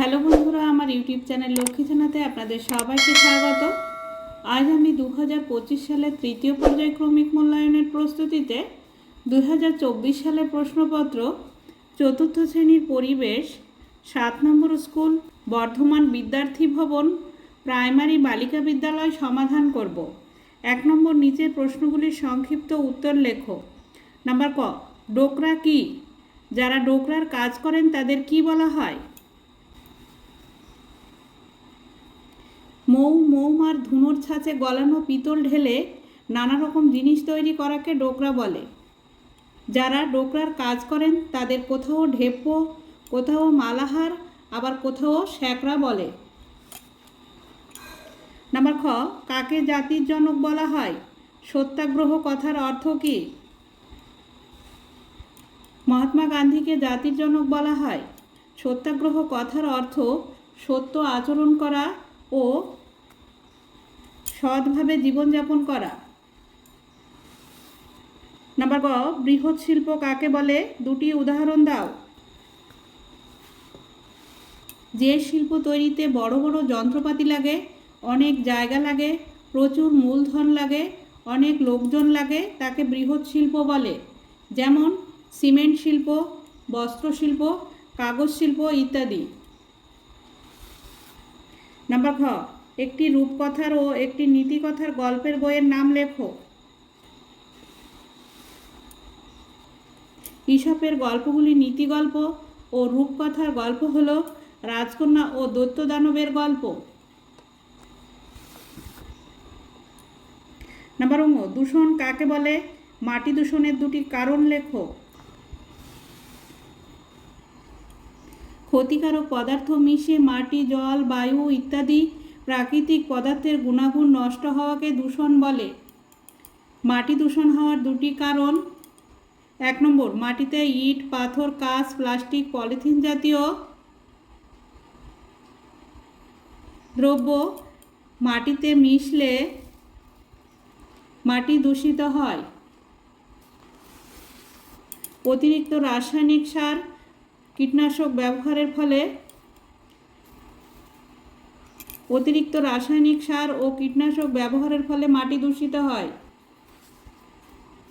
Hello বন্ধুরা, আমার YouTube channel Lakshmi জানাতে আপনাদের সবাইকে স্বাগত। আজ আমি দু হাজার পঁচিশ সালের তৃতীয় পর্যায়ক্রমিক মূল্যায়নের প্রস্তুতিতে দুই হাজার চব্বিশ সালের প্রশ্নপত্র, চতুর্থ শ্রেণির পরিবেশ, সাত নম্বর স্কুল, বর্ধমান বিদ্যার্থী ভবন, প্রাইমারি বালিকা বিদ্যালয় সমাধান করব। এক নম্বর নিচের প্রশ্নগুলির সংক্ষিপ্ত উত্তর লেখো। নাম্বার ক, ডোকরা কি? যারা ডোকরার কাজ করেন তাদের কি বলা হয়? মৌ, মৌমার ধুনোর ছাঁচে গলানো পিতল ঢেলে নানা রকম জিনিস তৈরি করাকে ডোকরা বলে। যারা ডোকরার কাজ করেন, তাদের কোথাও ঢেপো, কোথাও মালাহার, আবার কোথাও শ্যাকরা বলে। নাম্বার খ, কাকে জাতির জনক বলা হয়? সত্যাগ্রহ কথার অর্থ কী? মহাত্মা গান্ধীকে জাতির জনক বলা হয়। সত্যাগ্রহ কথার অর্থ সত্য আচরণ করা ও সৎভাবে জীবনযাপন করা। নাম্বার গ বৃহৎ শিল্প কাকে বলে? দুটি উদাহরণ দাও। যে শিল্প তৈরিতে বড় বড় যন্ত্রপাতি লাগে, অনেক জায়গা লাগে, প্রচুর মূলধন লাগে, অনেক লোকজন লাগে, তাকে বৃহৎ শিল্প বলে। যেমন সিমেন্ট শিল্প বস্ত্র শিল্প কাগজ শিল্প ইত্যাদি। নাম্বার খ একটি রূপকথার ও একটি নীতিকথার গল্পের বইয়ের নাম লেখো। ঈশপের গল্পগুলি নীতিগল্প ও রূপকথার গল্প হল রাজকন্যা ও দৈত্য দানবের গল্প। নাম্বার দূষণ কাকে বলে? মাটি দূষণের দুটি কারণ লেখো। ক্ষতিকারক পদার্থ মিশে মাটি, জল, বায়ু ইত্যাদি প্রাকৃতিক পদার্থের গুণাগুণ নষ্ট হওয়াকে দূষণ বলে। মাটি দূষণ হওয়ার দুটি কারণ। এক নম্বর, মাটিতে ইট, পাথর, কাঁচ, প্লাস্টিক, পলিথিন জাতীয় দ্রব্য মাটিতে মিশলে মাটি দূষিত হয়। অতিরিক্ত রাসায়নিক সার, কীটনাশক ব্যবহারের ফলে অতিরিক্ত রাসায়নিক সার ও কীটনাশক ব্যবহারের ফলে মাটি দূষিত হয়।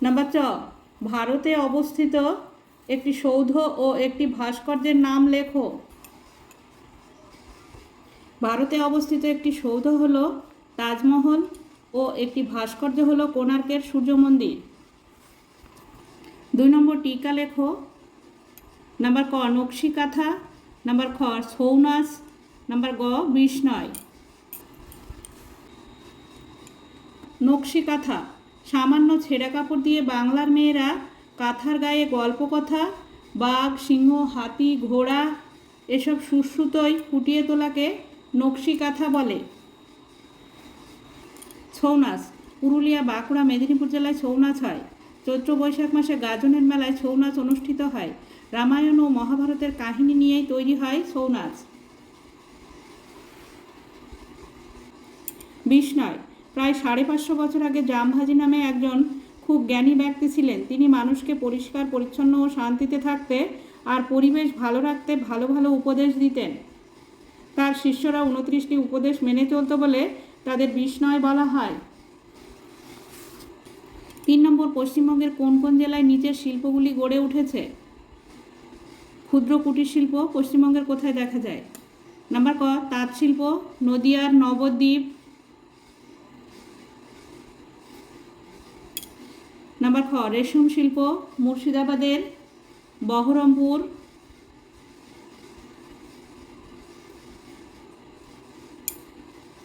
নাম্বার চ ভারতে অবস্থিত একটি সৌধ ও একটি ভাস্কর্যের নাম লেখো। ভারতে অবস্থিত একটি সৌধ হল তাজমহল ও একটি ভাস্কর্য হল কোণার্কের সূর্য মন্দির। দুই নম্বর টিকা লেখো। নাম্বার ক নকশি কাঁথা নাম্বার খ ছৌ নাচ নাম্বার গ, বিষ্ণয়। নকশি কাঁথা সামান্য ছেঁড়া কাপড় দিয়ে বাংলার মেয়েরা কাঁথার গায়ে গল্প কথা বাঘ, সিংহ, হাতি, ঘোড়া এসব সুশ্রুতই ফুটিয়ে তোলাকে নকশি কাঁথা বলে। ছৌ নাচ পুরুলিয়া, বাঁকুড়া, মেদিনীপুর জেলায় ছৌ নাচ হয়। চৈত্র বৈশাখ মাসে গাজনের মেলায় ছৌ নাচ অনুষ্ঠিত হয়। রামায়ণ ও মহাভারতের কাহিনী নিয়েই তৈরি হয় ছৌ নাচ বিষ্ণয় প্রায় সাড়ে পাঁচশো বছর আগে জামভাজি নামে একজন খুব জ্ঞানী ব্যক্তি ছিলেন। তিনি মানুষকে পরিষ্কার, পরিচ্ছন্ন ও শান্তিতে থাকতে আর পরিবেশ ভালো রাখতে ভালো ভালো উপদেশ দিতেন। তার শিষ্যরা উনত্রিশটি উপদেশ মেনে চলতো বলে তাদের বিষ্ণয় বলা হয়। তিন নম্বর, পশ্চিমবঙ্গের কোন কোন জেলায় নিচের শিল্পগুলি গড়ে উঠেছে? ক্ষুদ্র কুটির শিল্প পশ্চিমবঙ্গের কোথায় দেখা যায়? নাম্বার ক, তাঁত শিল্প, নদিয়ার নবদ্বীপ নাম্বার খ রেশম শিল্প, মুর্শিদাবাদের বহরমপুর।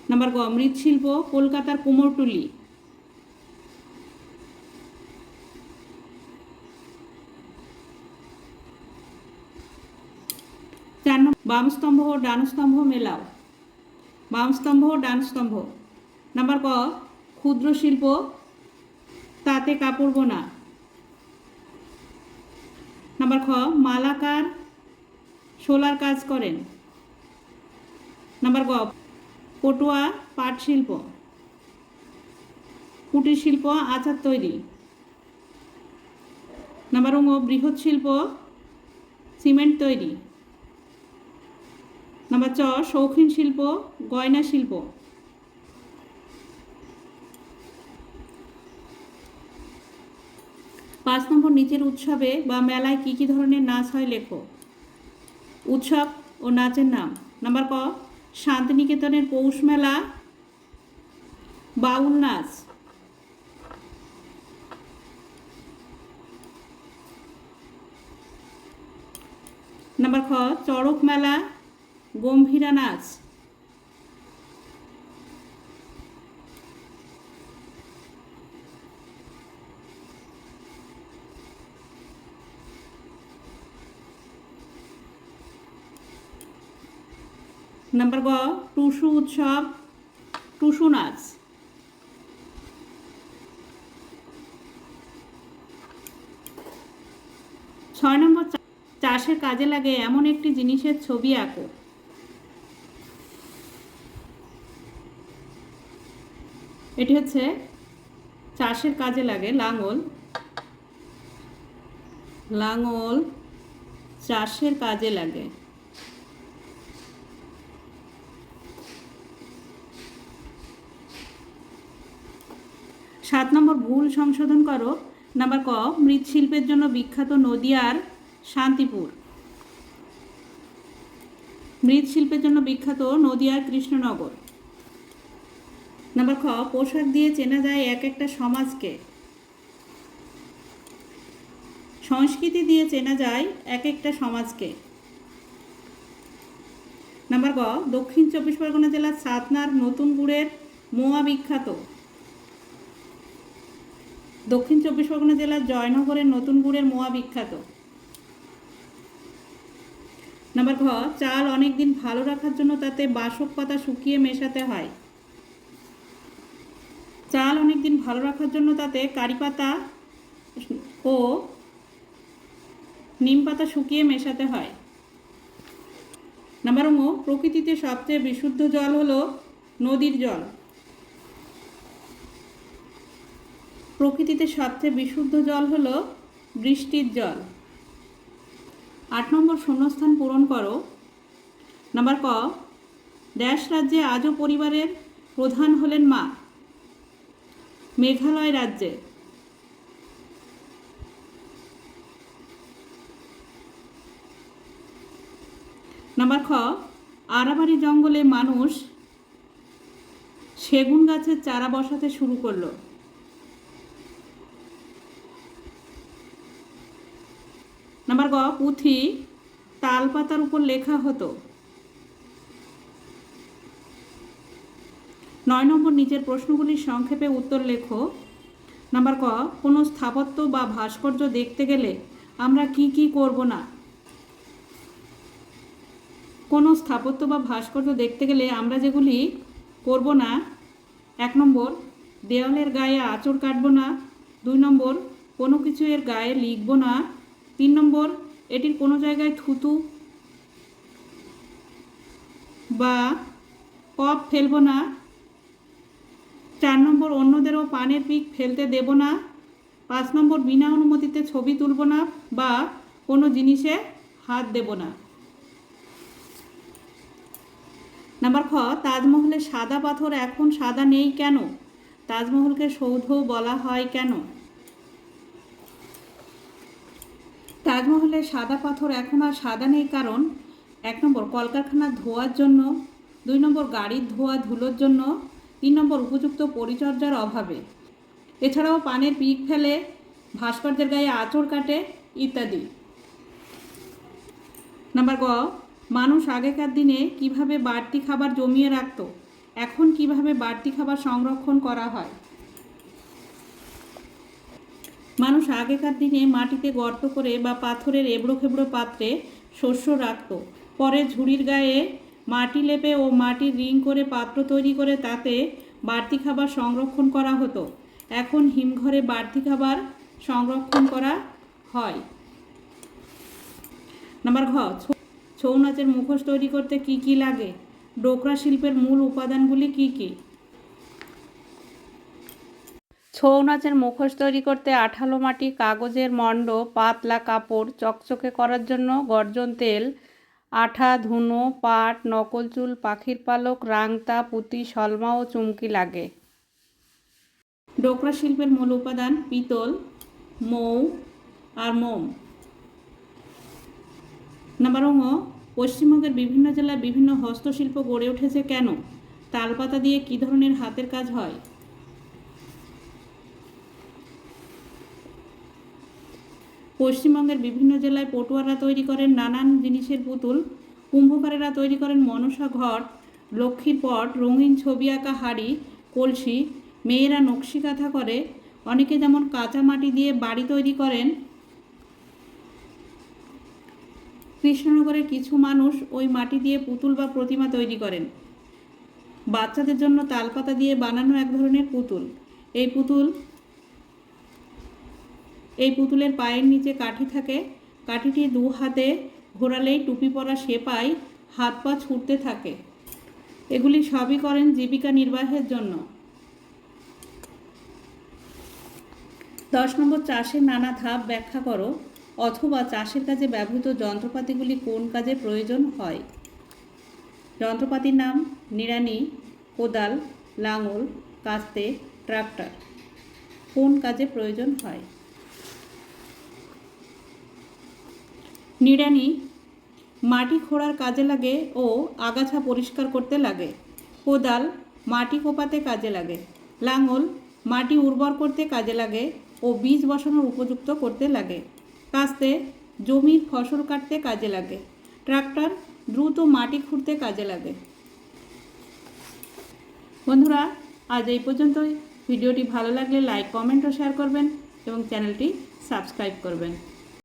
নাম্বার গ মৃৎশিল্প, কলকাতার কুমোরটুলি। চার বাম স্তম্ভ ডান স্তম্ভ মেলাও। বাম স্তম্ভ ও ডান স্তম্ভ নাম্বার ক ক্ষুদ্র শিল্প তাতে কাপড় বোনা। নাম্বার খ, মালাকার শোলার কাজ করেন। নাম্বার গ, পটুয়া পাট শিল্প কুটির শিল্প, আচার তৈরি। নাম্বার ও বৃহৎ শিল্প, সিমেন্ট তৈরি। নাম্বার চ, শৌখিন শিল্প, গয়না শিল্প। পাঁচ নম্বর নিচের উৎসবে বা মেলায় কী কী ধরনের নাচ হয় লেখো। উৎসব ও নাচের নাম। নাম্বার ক, শান্তিনিকেতনের পৌষ মেলা, বাউল নাচ। নাম্বার খ, চড়ক মেলা, গম্ভীরা নাচ। নাম্বার গ টুসু উৎসব টুসু নাচ ছয় নম্বর চাষের কাজে লাগে এমন একটি জিনিসের ছবি আঁকো। এটি হচ্ছে চাষের কাজে লাগে লাঙল। লাঙল চাষের কাজে লাগে। সাত নম্বর, ভুল সংশোধন করো। নাম্বার ক, মৃৎশিল্পের জন্য বিখ্যাত নদিয়ার শান্তিপুর। মৃৎশিল্পের জন্য বিখ্যাত নদিয়ার কৃষ্ণনগর। নাম্বার খ, পোশাক দিয়ে চেনা যায় এক একটা সমাজকে। সংস্কৃতি দিয়ে চেনা যায় এক একটা সমাজকে। নাম্বার গ, দক্ষিণ চব্বিশ পরগনা জেলার সাতনার নতুন গুড়ের মোয়া বিখ্যাত। দক্ষিণ চব্বিশ পরগনা জেলার জয়নগরের নতুন গুড়ের মোয়া বিখ্যাত। নাম্বার ঘ, চাল অনেক দিন ভালো রাখার জন্য তাতে বাসক পাতা শুকিয়ে মেশাতে হয়। চাল অনেক দিন ভালো রাখার জন্য তাতে কারি পাতা ও নিম পাতা শুকিয়ে মেশাতে হয়। নাম্বার ও প্রকৃতিতে সবচেয়ে বিশুদ্ধ জল হলো নদীর জল। প্রকৃতিতে সবচেয়ে বিশুদ্ধ জল হল বৃষ্টির জল। আট নম্বর শূন্যস্থান পূরণ করো। নাম্বার ক ড্যাশ রাজ্যে আজও পরিবারের প্রধান হলেন মা। মেঘালয় রাজ্যে। নাম্বার খ আরাবাড়ি জঙ্গলে মানুষ সেগুন গাছের চারা বসাতে শুরু করল। নাম্বার গ, পুঁথি তাল পাতার উপর লেখা হতো। নয় নম্বর নিচের প্রশ্নগুলির সংক্ষেপে উত্তর লেখো। নাম্বার ক, কোনো স্থাপত্য বা ভাস্কর্য দেখতে গেলে আমরা কি কি করব না? কোনো স্থাপত্য বা ভাস্কর্য দেখতে গেলে আমরা যেগুলি করব না, এক নম্বর দেওয়ালের গায়ে আঁচড় কাটবো না, দুই নম্বর, কোনো কিছু এর গায়ে লিখব না তিন নম্বর, এটির কোনো জায়গায় থুতু বা কপ ফেলব না। চার নম্বর, অন্যদেরও পানের পিক ফেলতে দেব না। পাঁচ নম্বর, বিনা অনুমতিতে ছবি তুলব না বা কোনো জিনিসে হাত দেব না। নাম্বার খ, তাজমহলে সাদা পাথর এখন সাদা নেই কেন? তাজমহলকে সৌধ বলা হয় কেন? তাজমহলের সাদা পাথর এখন আর সাদা নেই কারণ এক নম্বর কলকারখানার ধোয়ার জন্য, দুই নম্বর গাড়ির ধোয়া ধুলোর জন্য, তিন নম্বর উপযুক্ত পরিচর্যার অভাবে। এছাড়াও পানের পিক ফেলে, ভাস্কর্যের গায়ে আঁচড় কাটে ইত্যাদি। নাম্বার গ, মানুষ আগেকার দিনে কীভাবে বাড়তি খাবার জমিয়ে রাখত? এখন কীভাবে বাড়তি খাবার সংরক্ষণ করা হয়? মানুষ আগেকার দিনে মাটিতে গর্ত করে বা পাথরের এবড়ো খেবড়ো পাত্রে শস্য রাখত। পরে ঝুড়ির গায়ে মাটি লেপে ও মাটির রিং করে পাত্র তৈরি করে তাতে বাড়তি খাবার সংরক্ষণ করা হতো। এখন হিমঘরে বাড়তি খাবার সংরক্ষণ করা হয়। নাম্বার ঘ, ছৌ- নাচের মুখোশ তৈরি করতে কি কি লাগে? ডোকরা শিল্পের মূল উপাদানগুলি কি কি? ছৌ নাচের মুখোশ তৈরি করতে আঠালো মাটি, কাগজের মণ্ড, পাতলা কাপড় চকচকে করার জন্য গর্জন তেল, আঠা, ধুনো, পাট, নকল চুল, পাখির পালক, রাংতা, পুঁতি সলমা ও চুমকি লাগে। ডোকরা শিল্পের মূল উপাদান পিতল, মৌ আর মোম। নাম্বার পশ্চিমবঙ্গের বিভিন্ন জেলায় বিভিন্ন হস্তশিল্প গড়ে উঠেছে কেন? তালপাতা দিয়ে কী ধরনের হাতের কাজ হয়? পশ্চিমবঙ্গের বিভিন্ন জেলায় পটুয়ারা তৈরি করেন নানান জিনিসের পুতুল। কুম্ভকারেরা তৈরি করেন মনসা ঘট লক্ষ্মীর পট, রঙিন ছবি আঁকা হাড়ি, কলসি। মেয়েরা নকশি কাঁথা করে। অনেকে যেমন কাঁচা মাটি দিয়ে বাড়ি তৈরি করেন। কৃষ্ণনগরের কিছু মানুষ ওই মাটি দিয়ে পুতুল বা প্রতিমা তৈরি করেন। বাচ্চাদের জন্য তালপাতা দিয়ে বানানো এক ধরনের পুতুল। এই পুতুল পুতুলের পায়ের নিচে কাঠি থাকে। কাঠিটি দু হাতে ঘোরালেই টুপি পরা সেপাই হাত পা ছুটতে থাকে। এগুলি সবই করেন জীবিকা নির্বাহের জন্য। দশ নম্বর, চাষের নানা ধাপ ব্যাখ্যা করো। অথবা চাষের কাজে ব্যবহৃত যন্ত্রপাতিগুলি কোন কাজে প্রয়োজন হয়? যন্ত্রপাতির নাম নিড়ানি, কোদাল, লাঙল, কাস্তে, ট্রাক্টর। কোন কাজে প্রয়োজন হয়? নিড়ানি মাটি খোঁড়ার কাজে লাগে ও আগাছা পরিষ্কার করতে লাগে। কোদাল মাটি কোপাতে কাজে লাগে। লাঙল মাটি উর্বর করতে কাজে লাগে ও বীজ বসানোর উপযুক্ত করতে লাগে। কাস্তে জমির ফসল কাটতে কাজে লাগে। ট্রাক্টর দ্রুত মাটি খুঁড়তে কাজে লাগে। বন্ধুরা, আজ এই পর্যন্তই। ভিডিওটি ভালো লাগলে লাইক, কমেন্ট ও শেয়ার করবেন এবং চ্যানেলটি সাবস্ক্রাইব করবেন।